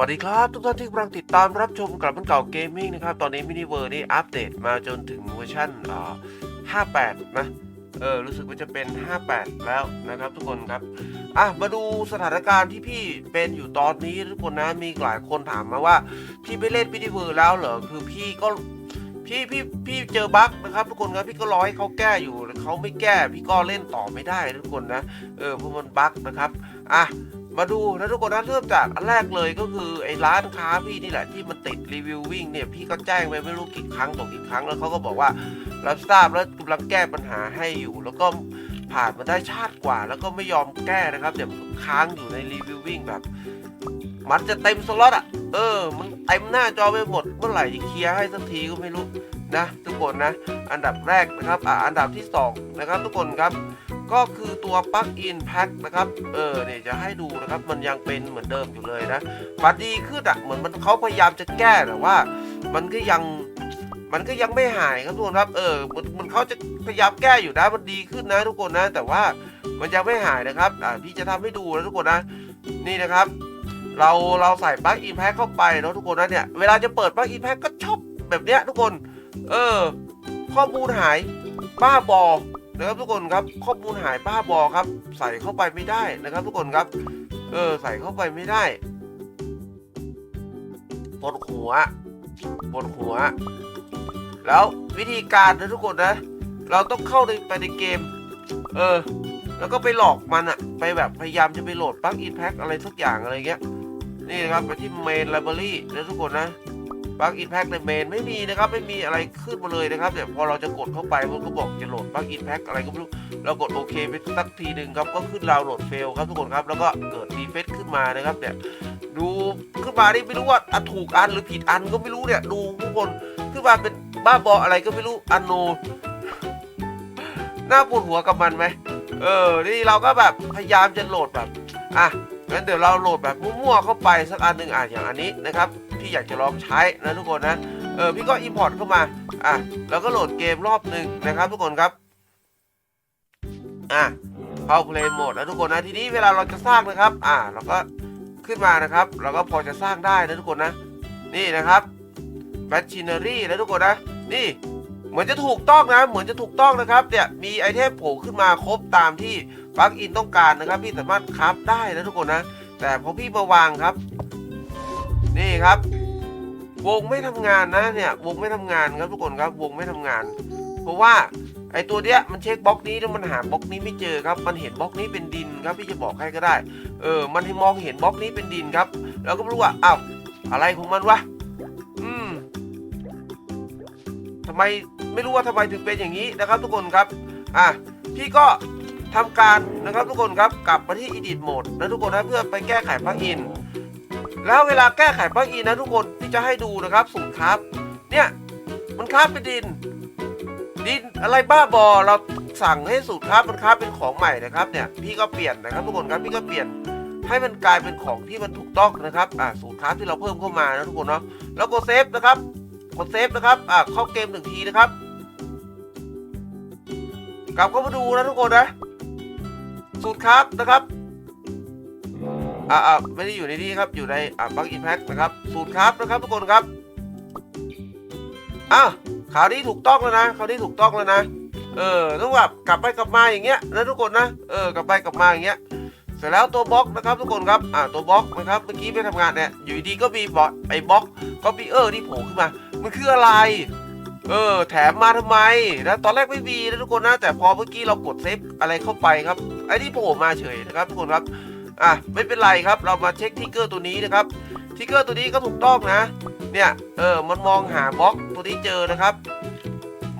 วัสดีครับ ทุกท่านที่กำลังติดตามรับชมกลับมันเก่าเกมมิ่งนะครับ ตอนนี้มินิเวอร์นี่อัปเดตมาจนถึงเวอร์ชันอ่า58 นะ เออ รู้สึกว่าจะเป็น 58 แล้วนะครับทุกคนครับ อะ มาดูสถานการณ์ที่พี่เป็นอยู่ตอนนี้ทุกคนนะ มีหลายคนถามมาว่า พี่ไปเล่นมินิเวอร์แล้วเหรอ คือพี่ก็ พี่พี่พี่เจอบั๊กนะครับทุกคนครับพี่ก็รอให้เขาแก้อยู่เขาไม่แก้พี่ก็เล่นต่อไม่ได้ทุกคนนะเออเพราะมันบั๊กนะครับอะมาดูนะทุกคนนะเริ่มจากอันแรกเลยก็คือไอ้ร้านค้าพี่นี่แหละที่มันติดรีวิววิ่งเนี่ยพี่ก็แจ้งไปไม่รู้กี่ครั้งต่อกี่ครั้งแล้วเขาก็บอกว่ารับทราบแล้วกำลังแก้ปัญหาให้อยู่ แล้วก็ผ่านมาได้ชาติกว่า แล้วก็ไม่ยอมแก้นะครับเดี๋ยวค้างอยู่ในรีวิววิ่งแบบ มันจะเต็มสล็อตอะเออ มันเต็มหน้าจอไปหมดเมื่อไหร่จะเคลียร์ให้สักทีก็ไม่รู้ นะทุกคนนะ อันดับแรกนะครับอ่าอันดับที่สองนะครับ ทุกคนครับก็คือตัวปลั๊กอินแพ็คนะครับ เออเนี่ยจะให้ดูนะครับ มันยังเป็นเหมือนเดิมอยู่เลยนะบัดดีขึ้นอะเหมือนมันเขาพยายามจะแก้แต่ว่า มันก็ยังมันก็ยังไม่หายครับทุกคนครับเออมันมันเขาจะพยายามแก้อยู่นะมันดีขึ้นนะทุกคนนะ แต่ว่ามันยังไม่หายนะครับอ่าพี่จะทำให้ดูนะทุกคนนะ นี่นะครับ เราเราใส่ปลั๊กอินแพ็คเข้าไปเนาะทุกคนนะเนี่ยเวลาจะเปิดปลั๊กอินแพ็คก็ชอบแบบเนี้ยทุกคน เออ ข้อมูลหายบ้าบอนะครับทุกคนครับ ข้อมูลหายบ้าบอครับ ใส่เข้าไปไม่ได้นะครับ ทุกคนครับ เออ ใส่เข้าไปไม่ได้ปวดหัวปวดหัว แล้ววิธีการนะทุกคนนะ เราต้องเข้าไปในเกม เออ แล้วก็ไปหลอกมันอะไปแบบพยายามจะไปโหลดปลั๊กอินแพ็คอะไรสักอย่างอะไรเงี้ย นี่นะครับไปที่เมนไลบรารีนะทุกคนนะ ปลั๊กอินแพ็คในเมนไม่มีนะครับไม่มีอะไรขึ้นมาเลยนะครับแต่พอเราจะกดเข้าไปมันก็บอกจะโหลดปลั๊กอินแพ็คอะไรก็ไม่รู้เรากดโอเคไปสักทีหนึ่งครับก็ขึ้นดาวโหลดเฟลครับทุกคนครับแล้วก็เกิดรีเฟซขึ้นมานะครับเนี่ยดูขึ้นมานี่ไม่รู้ว่าถูกอันหรือผิดอันก็ไม่รู้เนี่ยดูทุกคนขึ้นมาเป็นบ้าบออะไรก็ไม่รู้อันโนน่าปวดหัวกับมันไหมเออ นี่เราก็แบบพยายามจะโหลดแบบ อะ งั้นเดี๋ยวเราโหลดแบบมั่วๆเข้าไปสักอันหนึ่งอะอย่างอันนี้นะครับ พี่อยากจะลองใช้นะทุกคนนะเออพี่ก็อิมพอร์ตเข้ามาอะแล้วก็โหลดเกมรอบหนึ่งนะครับ ทุกคนครับอะเข้า play mode แล้วทุกคนนะทีนี้เวลาเราจะสร้างนะครับ อ่าเราก็ขึ้นมานะครับ เราก็พอจะสร้างได้นะทุกคนนะ นี่นะครับ machinery นะทุกคนนะ นี่เหมือนจะถูกต้องนะ เหมือนจะถูกต้องนะครับเนี่ยมีไอเทมโผล่ขึ้นมาครบตามที่ปลั๊กอินต้องการนะครับ พี่สามารถคราฟได้นะทุกคนนะ แต่พอพี่มาวางครับ นี่ครับ วงไม่ทำงานนะเนี่ยวงไม่ทำงานครับทุกคนครับวงไม่ทำงาน เพราะว่าไอตัวเนี้ยมันเช็คบล็อกนี้แล้วมันหาบล็อกนี้ไม่เจอครับ มันเห็นบล็อกนี้เป็นดินครับพี่จะบอกให้ก็ได้ เออ มันมองเห็นบล็อกนี้เป็นดินครับ แล้วก็รู้ว่าอ้าวอะไรของมันวะอืมทำไมไม่รู้ว่าทำไมถึงเป็นอย่างนี้นะครับ ทุกคนครับ อะพี่ก็ทำการนะครับทุกคนครับกลับมาที่ edit mode นะทุกคนนะเพื่อไปแก้ไขปลั๊กอิน แล้วเวลาแก้ไขปลั๊กอินนะทุกคนพี่จะให้ดูนะครับสูตรครับ เนี่ยมันคราบเป็นดิน ดินอะไรบ้าบอเราสั่งให้สูตรครับมันครับเป็นของใหม่นะครับเนี่ยพี่ก็เปลี่ยนนะครับทุกคนครับพี่ก็เปลี่ยนให้มันกลายเป็นของที่มันถูกต้องนะครับอ่าสูตรครับที่เราเพิ่มเข้ามานะทุกคนเนาะแล้วกดเซฟนะครับกดเซฟนะครับอ่าเข้าเกมหนึ่งทีนะครับกลับเข้ามาดูนะทุกคนนะสูตรครับนะครับ อ่าไม่ได้อยู่ในนี้ครับอยู่ในอ่าบังอินแพ็คนะครับสูตรครับนะครับทุกคนครับอ้าวคราวนี้ถูกต้องแล้วนะคราวนี้ถูกต้องแล้วนะเออต้องแบบกลับไปกลับมาอย่างเงี้ยนะทุกคนนะเออกลับไปกลับมาอย่างเงี้ยเสร็จแล้วตัวบล็อกนะครับทุกคนครับอ่าตัวบล็อกนะครับเมื่อกี้ไปทำงานเนี่ยอยู่ดีก็มีบอทไอ้บล็อกก็ปีเออร์ที่โผล่ขึ้นมา มันคืออะไร เออ แถมมาทำไมนะตอนแรกไม่มีนะทุกคนนะแต่พอเมื่อกี้เรากดเซฟอะไรเข้าไปครับไอ้ที่โผล่มาเฉยนะครับทุกคนครับ อะไม่เป็นไรครับ เรามาเช็คทิกเกอร์ตัวนี้นะครับทิกเกอร์ตัวนี้ก็ถูกต้องนะ เนี่ยเออมันมองหาบล็อกตัวนี้เจอนะครับ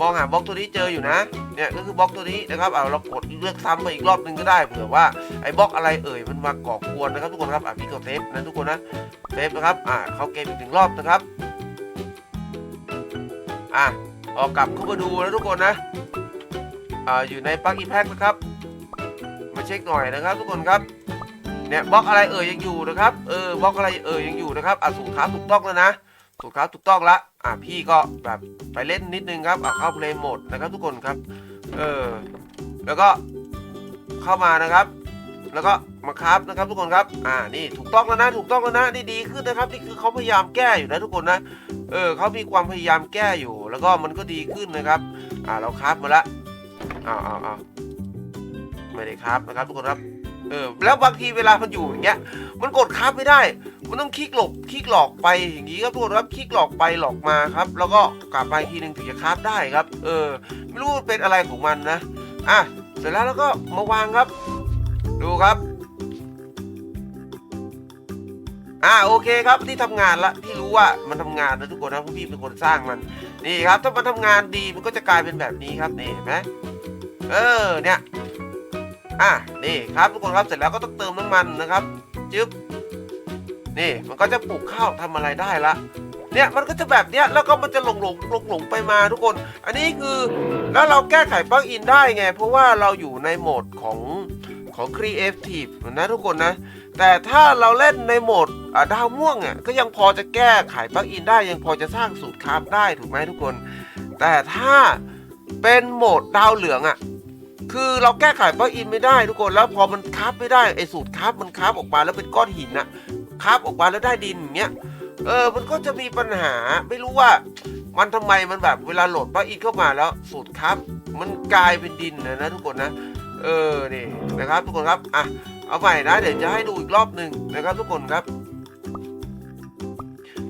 มองหาบล็อกตัวนี้เจออยู่นะ เนี่ยก็คือบล็อกตัวนี้นะครับเอาเรากดเลือกซ้ำมาอีกรอบหนึ่งก็ได้เผื่อว่าไอ้บล็อกอะไรเอ่ยมันมาก่อกวนนะครับทุกคนครับอะพี่ก็เซฟนะทุกคนนะเซฟนะครับอ่าเข้าเกมอีกหนึ่งรอบนะครับอะออกกลับเข้ามาดูนะทุกคนนะอ่าอยู่ในปลั๊กอีแพ็คนะครับ มาเช็คหน่อยนะครับทุกคนครับ เนี่ยบล็อกอะไรเอ่ยยังอยู่นะครับ เออบล็อกอะไรเอ่ยยังอยู่นะครับอะสูตรค้าถูกต้องแล้วนะสูตรค้าถูกต้องละอะพี่ก็แบบไปเล่นนิดนึงครับอะเข้าเพลย์โหมดนะครับทุกคนครับ เออแล้วก็เข้ามานะครับ แล้วก็มาครับนะครับทุกคนครับ อ่านี่ถูกต้องแล้วนะถูกต้องแล้วนะนี่ดีขึ้นนะครับนี่คือเขาพยายามแก้อยู่นะทุกคนนะเออเขามีความพยายามแก้อยู่ แล้วก็มันก็ดีขึ้นนะครับ อ่าเราครับมาละอ้าวอ้าวอ้าวไม่ได้ครับนะครับทุกคนครับ เออแล้วบางทีเวลามันอยู่อย่างเงี้ย มันกดคับไม่ได้ มันต้องคลิกหลบคลิกหลอกไปอย่างนี้ครับทุกคนครับคลิกหลอกไปหลอกมาครับ แล้วก็กลับไปทีหนึ่งถึงจะคับได้ครับ เออ ไม่รู้เป็นอะไรของมันนะอะเสร็จแล้วแล้วก็มาวางครับ ดูครับอ่าโอเคครับที่ทำงานละที่รู้ว่ามันทำงานนะทุกคนนะพี่เป็นคนสร้างมันนี่ครับ ถ้ามันทำงานดีมันก็จะกลายเป็นแบบนี้ครับนี่เห็นไหมเออเนี่ย อะนี่ครับทุกคนครับเสร็จแล้วก็ต้องเติมน้ำมันนะครับจึ๊บนี่มันก็จะปลูกข้าวทำอะไรได้ละเนี่ยมันก็จะแบบเนี้ยแล้วก็มันจะหลงหลงหลงหลงไปมาทุกคน อันนี้คือแล้วเราแก้ไขปลั๊กอินได้ไง เพราะว่าเราอยู่ในโหมดของของ Creative นะทุกคนนะ แต่ถ้าเราเล่นในโหมดดาวม่วงอะก็ยังพอจะแก้ไขปลั๊กอินได้ ยังพอจะสร้างสูตรคราฟได้ถูกไหมทุกคน แต่ถ้าเป็นโหมดดาวเหลืองอะ คือเราแก้ไขปลั๊กอินไม่ได้ทุกคนแล้วพอมันคราฟไม่ได้ไอ้สูตรคราฟมันคราฟออกมาแล้วเป็นก้อนหินนะคราฟออกมาแล้วได้ดินอย่างเงี้ยเออมันก็จะมีปัญหาไม่รู้ว่ามันทำไมมันแบบเวลาโหลดปลั๊กอินเข้ามาแล้วสูตรคับมันกลายเป็นดินนะนะทุกคนนะเออนี่นะครับทุกคนครับอะเอาใหม่นะเดี๋ยวจะให้ดูอีกรอบหนึ่งนะครับทุกคนครับ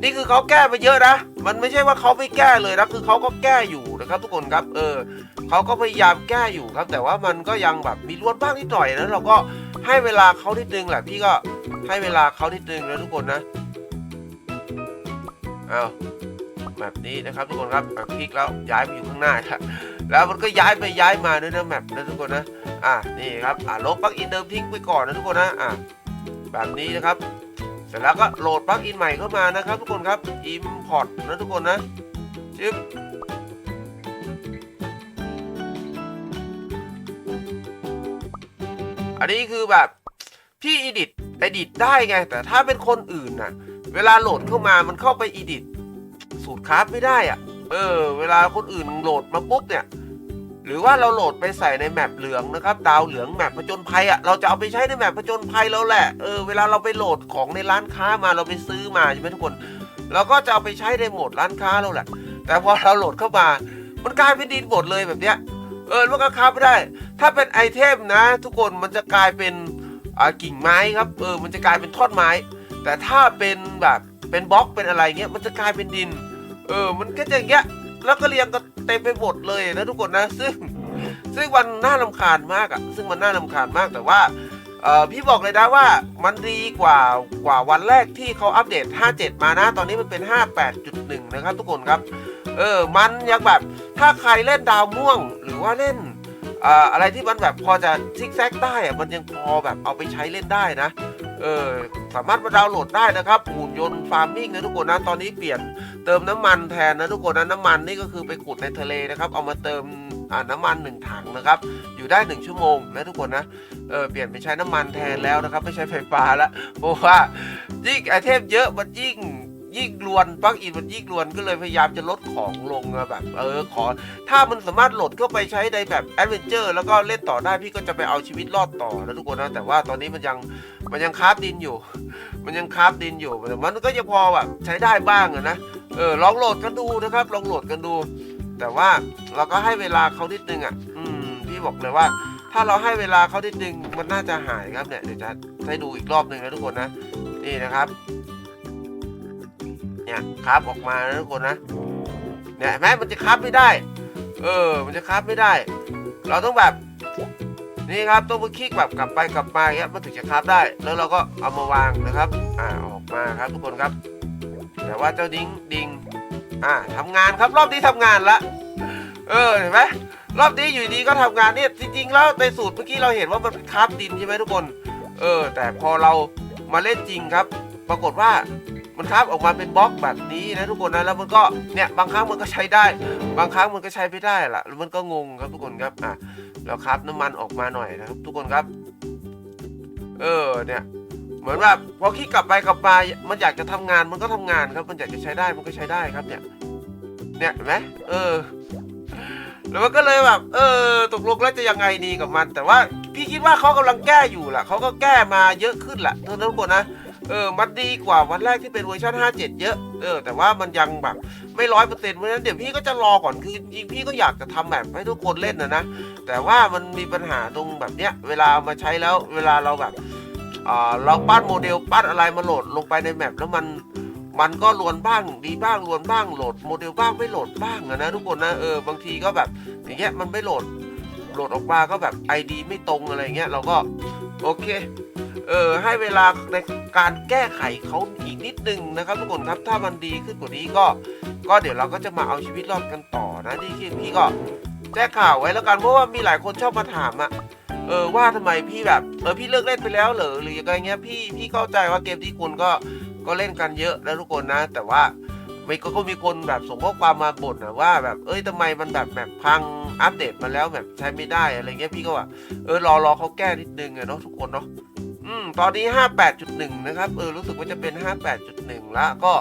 นี่คือเขาแก้ไปเยอะนะ มันไม่ใช่ว่าเขาไม่แก้เลยนะคือเขาก็แก้อยู่นะครับทุกคนครับ เออเขาก็พยายามแก้อยู่ครับ แต่ว่ามันก็ยังแบบมีรวนบ้างนิดหน่อยนะเราก็ให้เวลาเขานิดนึงแหละพี่ก็ให้เวลาเขานิดนึงนะทุกคนนะเอาแบบนี้นะครับทุกคนครับคลิกแล้วย้ายไปอยู่ข้างหน้าครับแล้วมันก็ย้ายไปย้ายมาด้วยนะแมปนะทุกคนนะ อะนี่ครับ อะลบปลั๊กอินเดิมทิ้งไปก่อนนะทุกคนนะ อะแบบนี้นะครับ เสร็จแล้วก็โหลดปลั๊กอินใหม่เข้ามานะครับ ทุกคนครับ import นะทุกคนนะจึ๊บอันนี้คือแบบพี่อีดิทอดิทได้ไง แต่ถ้าเป็นคนอื่นน่ะ เวลาโหลดเข้ามามันเข้าไปอีดิทสูตรคราฟไม่ได้อะ เออ เวลาคนอื่นโหลดมาปุ๊บเนี่ย หรือว่าเราโหลดไปใส่ในแมปเหลืองนะครับดาวเหลืองแมปผจญภัยอะเราจะเอาไปใช้ในแมปผจญภัยแล้วแหละเออเวลาเราไปโหลดของในร้านค้ามาเราไปซื้อมาใช่ไหมทุกคนเราก็จะเอาไปใช้ในโหมดร้านค้าเราแหละ แต่พอเราโหลดเข้ามา มันกลายเป็นดินหมดเลยแบบเนี้ยเออมันก็คราไม่ได้ ถ้าเป็นไอเทมนะ ทุกคนมันจะกลายเป็นอ่ากิ่งไม้ครับเออมันจะกลายเป็นท่อนไม้ แต่ถ้าเป็นแบบเป็นบล็อกเป็นอะไรเงี้ยมันจะกลายเป็นดิน เออมันก็จะอย่างเงี้ยแล้วก็เรียงกัน เต็มไปหมดเลยนะทุกคนนะ ซึ่งซึ่งมันน่าลำคาญมากอะซึ่งมันน่าลำคาญมากแต่ว่าพี่บอกเลยนะว่ามันดีกว่ากว่าวันแรกที่เขาอัปเดต 57 มานะ ตอนนี้มันเป็น 58.1 นะครับทุกคนครับ เออ มันยังแบบถ้าใครเล่นดาวม่วงหรือว่าเล่นอ่าอะไรที่มันแบบพอจะซิกแซกได้อะมันยังพอแบบเอาไปใช้เล่นได้นะ เออสามารถมาดาวน์โหลดได้นะครับหุ่นยนต์ฟาร์มมิ่งนะทุกคนนะตอนนี้เปลี่ยนเติมน้ำมันแทนนะทุกคนนะน้ำมันนี่ก็คือไปขุดในทะเลนะครับเอามาเติมน้ำมันหนึ่งถังนะครับอยู่ได้หนึ่งชั่วโมงนะทุกคนนะเออเปลี่ยนไปใช้น้ำมันแทนแล้วนะครับไม่ใช้ไฟฟ้าแล้วเพราะว่ายิ่งไอเทมเยอะมันยิ่ง ยิ่งรวนปลั๊กอินมันยิ่งรวนก็เลยพยายามจะลดของลงอะแบบ เออขอ ถ้ามันสามารถโหลดเข้าไปใช้ในแบบแอดเวนเจอร์แล้วก็เล่นต่อได้พี่ก็จะไปเอาชีวิตรอดต่อนะทุกคนนะแต่ว่าตอนนี้มันยังมันยังคราฟดินอยู่ มันยังคราฟดินอยู่แต่มันก็ยังพอแบบใช้ได้บ้างอะนะเออลองโหลดกันดูนะครับ ลองโหลดกันดู แต่ว่าเราก็ให้เวลาเขานิดนึงอะ อืมพี่บอกเลยว่า ถ้าเราให้เวลาเขานิดนึงมันน่าจะหายครับเนี่ยเดี๋ยวจะให้ดูอีกรอบหนึ่งนะทุกคนนะนี่นะครับ เนี่ยคาฟออกมานะทุกคนนะเนี่ยเห็นไหมมันจะคราฟไม่ได้ เออ มันจะคราฟไม่ได้ เราต้องแบบ นี่ครับต้องมาคลิกแบบกลับไปกลับมาอย่างเงี้ยมันถึงจะคราฟได้ แล้วเราก็เอามาวางนะครับ อ่าออกมาครับทุกคนครับ แต่ว่าเจ้าดิ้งดิงอ่าทำงานครับรอบนี้ทำงานละเออเห็นไหมรอบนี้อยู่ดีก็ทำงานเนี่ยจริงๆ แล้วในสูตรเมื่อกี้เราเห็นว่ามันเป็นคาฟดินใช่ไหมทุกคน เออ แต่พอเรามาเล่นจริงครับ ปรากฏว่า มันคราฟออกมาเป็นบล็อกแบบนี้นะทุกคนนะแล้วมันก็เนี่ยบางครั้งมันก็ใช้ได้ บางครั้งมันก็ใช้ไม่ได้ล่ะแล้วมันก็งงครับทุกคนครับอะเราคราฟน้ำมันออกมาหน่อยนะครับ ทุกคนครับ เออเนี่ยเหมือนแบบพอคลิกกลับไปกลับมามันอยากจะทำงานมันก็ทำงานครับ มันอยากจะใช้ได้มันก็ใช้ได้ครับเนี่ย เนี่ยเห็นไหมเออแล้วมันก็เลยแบบ เออ ตกลงแล้วจะยังไงดีกับมัน แต่ว่าพี่คิดว่าเขากำลังแก้อยู่แหละเขาก็แก้มาเยอะขึ้นแหละทุกทุกคนนะ เออมันดีกว่าวันแรกที่เป็นเวอร์ชัน57 เยอะ เออ แต่ว่ามันยังแบบไม่ร้อยเปอร์เซ็นต์เพราะฉะนั้นเดี๋ยวพี่ก็จะรอก่อนคือจริงพี่ก็อยากจะทำแบบให้ทุกคนเล่นนะนะ แต่ว่ามันมีปัญหาตรงแบบเนี้ย เวลาเอามาใช้แล้วเวลาเราแบบอ่าเราปั้นโมเดลปั้นอะไรมาโหลดลงไปในแมปแล้วมันมันก็ลวนบ้างดีบ้างลวนบ้างโหลดโมเดลบ้างไม่โหลดบ้างอะนะทุกคนนะเออบางทีก็แบบอย่างเงี้ยมันไม่โหลดโหลดออกมาก็แบบ ID ไม่ตรงอะไรเงี้ยเราก็โอเค เออให้เวลาในการแก้ไขเขาอีกนิดนึงนะครับทุกคนครับถ้ามันดีขึ้นกว่านี้ก็ ก็เดี๋ยวเราก็จะมาเอาชีวิตรอดกันต่อนะที่พี่ก็แจ้งข่าวไว้แล้วกันเพราะว่ามีหลายคนชอบมาถามอะเออว่าทำไมพี่แบบเออพี่เลิกเล่นไปแล้วเหรอหรือยังไงเงี้ยพี่พี่เข้าใจว่าเกมที่คุณก็ก็เล่นกันเยอะนะทุกคนนะ แต่ว่าม่ก็ก็มีคนแบบส่งข้อความมาบ่นนะว่าแบบเอ้ยทำไมมันแบบแบบพังอัปเดตมาแล้วแบบใช้ไม่ได้อะไรเงี้ยพี่ก็ว่าเออรอรอเขาแก้นิดนึงอะเนาะทุกคนเนาะ อืมตอนนี้ 58.1 นะครับ เออ รู้สึกว่าจะเป็น 58.1แล้วก็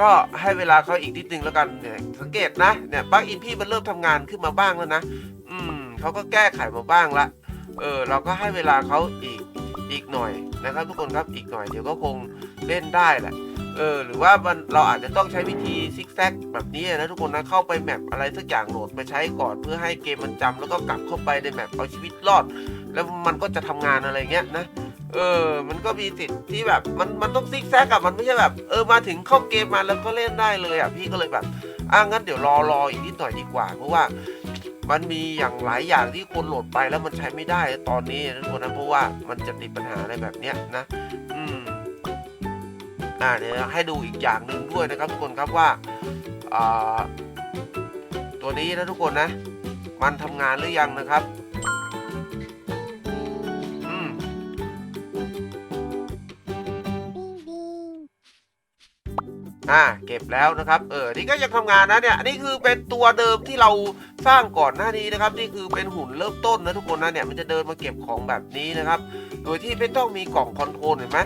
ก็ให้เวลาเขาอีกนิดนึงแล้วกัน เนี่ย สังเกตนะ เนี่ยปลั๊กอินพี่มันเริ่มทำงานขึ้นมาบ้างแล้วนะ อืมเขาก็แก้ไขมาบ้างละ เออ เราก็ให้เวลาเขาอีก อีกหน่อยนะครับ ทุกคนครับ อีกหน่อย เดี๋ยวก็คงเล่นได้แหละ เออหรือว่ามันเราอาจจะต้องใช้วิธีซิกแซกแบบนี้นะทุกคนนะเข้าไปแมปอะไรสักอย่างโหลดมาใช้ก่อนเพื่อให้เกมมันจำแล้วก็กลับเข้าไปในแมปเอาชีวิตรอด แล้วมันก็จะทำงานอะไรเงี้ยนะเออ มันก็มีสิทธิ์ที่แบบมันมันต้องซิกแซกอะมันไม่ใช่แบบ เออมาถึงเข้าเกมมาแล้วก็เล่นได้เลยอะพี่ก็เลยแบบอะงั้นเดี๋ยวรอรออีกนิดหน่อยดีกว่า เพราะว่ามันมีอย่างหลายอย่างที่คนโหลดไปแล้วมันใช้ไม่ได้ตอนนี้นะทุกคนนะเพราะว่ามันจะติดปัญหาอะไรแบบเนี้ยนะ อืม อ่าเดี๋ยวให้ดูอีกอย่างหนึ่งด้วยนะครับทุกคนครับว่าตัวนี้นะทุกคนนะ มันทำงานหรือยังนะครับอ่าเก็บแล้วนะครับเออนี่ก็ยังทำงานนะเนี่ยนนี้คือเป็นตัวเดิมที่เราสร้างก่อนหน้านี้นะครับนี่คือเป็นหุ่นเริ่มต้นนะทุกคนนะเนี่ยมันจะเดินมาเก็บของแบบนี้นะครับ โดยที่ไม่ต้องมีกล่องคอนโทรลเห็นไหม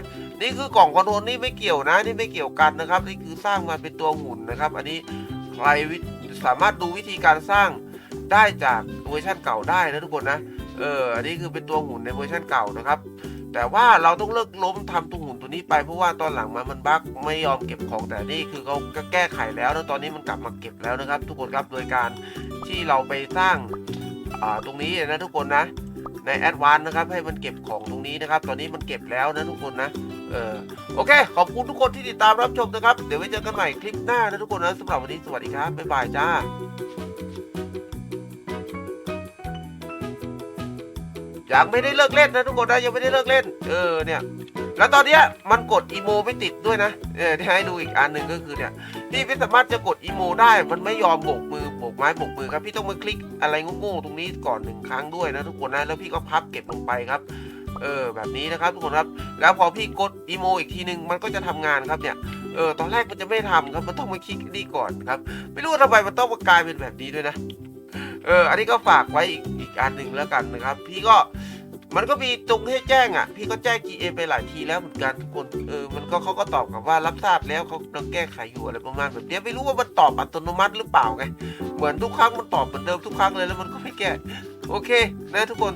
นี่คือกล่องคอนโทรลนี่ไม่เกี่ยวนะนี่ไม่เกี่ยวกันนะครับ นี่คือสร้างมาเป็นตัวหุ่นนะครับ อันนี้ใครสามารถดูวิธีการสร้างได้จากเวอร์ชันเก่าได้นะทุกคนนะเอออันนี้คือเป็นตัวหุ่นในเวอร์ชันเก่านะครับ แต่ว่าเราต้องเลิกล้มทำตัวหุ่นตัวนี้ไปเพราะว่าตอนหลังมามันบั๊กไม่ยอมเก็บของแต่นี่คือเขาแก้ไขแล้วแล้วตอนนี้มันกลับมาเก็บแล้วนะครับ ทุกคนครับโดยการที่เราไปสร้างตรงนี้นะทุกคนนะในแอดวานนะครับให้มันเก็บของตรงนี้นะครับ ตอนนี้มันเก็บแล้วนะทุกคนนะ เออโอเค ขอบคุณทุกคนที่ติดตามรับชมนะครับ เดี๋ยวไว้เจอกันใหม่คลิปหน้านะทุกคนนะสำหรับวันนี้สวัสดีครับ บ๊ายบายจ้ายังไม่ได้เลิกเล่นนะทุกคนนะยังไม่ได้เลิกเล่น เออเนี่ย แล้วตอนเนี้ยมันกดอีโมไม่ติดด้วยนะ เออที่ให้ดูอีกอันหนึ่งก็คือเนี่ยพี่ไม่สามารถจะกดอีโมได้ มันไม่ยอมโบกมือโบกไม้โบกมือครับพี่ต้องมาคลิกอะไรโง่ๆตรงนี้ก่อนหนึ่งครั้งด้วยนะทุกคนนะแล้วพี่ก็พับเก็บลงไปครับ เออแบบนี้นะครับทุกคนครับ แล้วพอพี่กดอีโมอีกทีนึงมันก็จะทำงานครับเนี่ยเออตอนแรกมันจะไม่ทำครับมันต้องมาคลิกนี่ก่อนครับ ไม่รู้ทำไมมันต้องมากลายเป็นแบบนี้ด้วยนะเอออันนี้ก็ฝากไว้อีกอีกอันหนึ่งแล้วกันนะครับ พี่ก็มันก็มีตรงให้แจ้งอะ พี่ก็แจ้ง GA ไปหลายทีแล้วเหมือนกันทุกคนเออมันก็เขาก็ตอบกลับว่ารับทราบแล้วเขากำลังแก้ไขอยู่อะไรประมาณแบบนี้ไม่รู้ว่ามันตอบอัตโนมัติหรือเปล่าไงเหมือนทุกครั้งมันตอบเหมือนเดิมทุกครั้งเลยแล้วมันก็ไม่แก้โอเคนะทุกคน